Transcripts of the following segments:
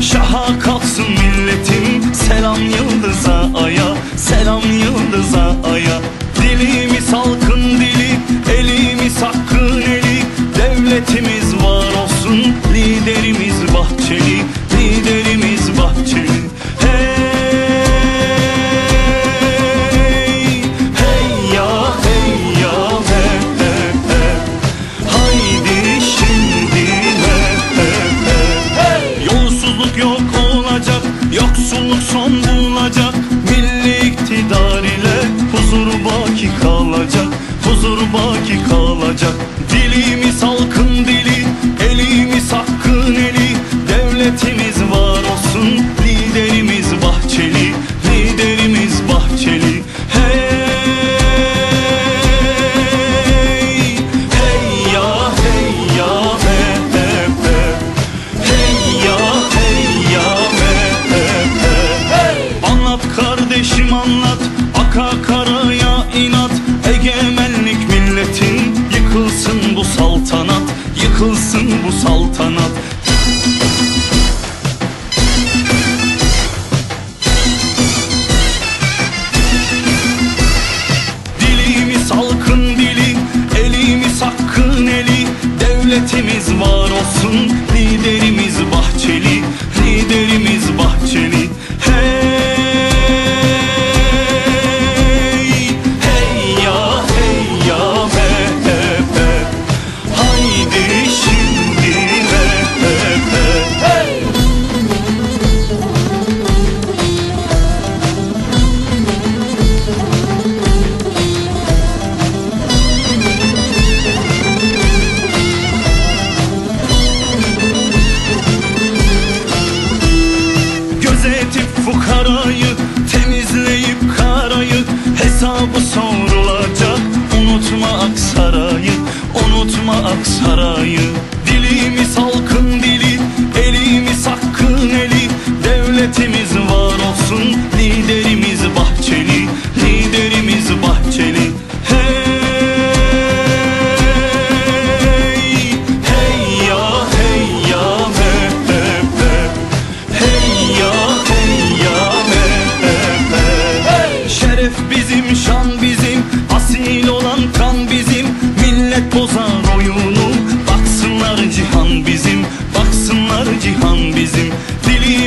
Şaha kalksın milletim. Selam yıldıza aya Selam yıldıza aya. Yoksulluk son bulacak Anlat kardeşim anlat. Aka karaya inat. Egemenlik milletin Yıkılsın bu saltanat. Yıkılsın bu saltanat. Dilimiz halkın dili Elimiz hakkın eli. Devletimiz var olsun sorulacak. Unutma Aksaray'ı Unutma Aksaray'ı. Dilimiz halkın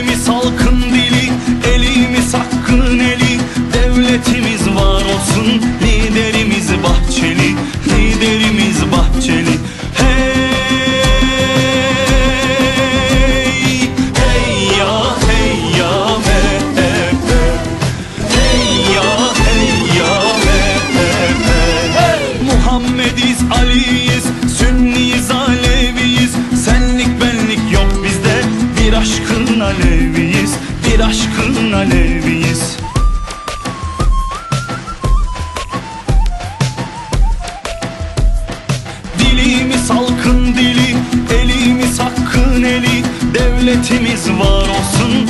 Dilimiz halkın dili Elimiz hakkın eli. Devletimiz var olsun Liderimiz Bahçeli Liderimiz Bahçeli. Hey Hey ya hey ya he he he. Hey ya hey ya he he he. Hey Muhammediz Aliyiz aşkın Aleviyiz Dilimiz halkın dili Elimiz hakkın eli. Devletimiz var olsun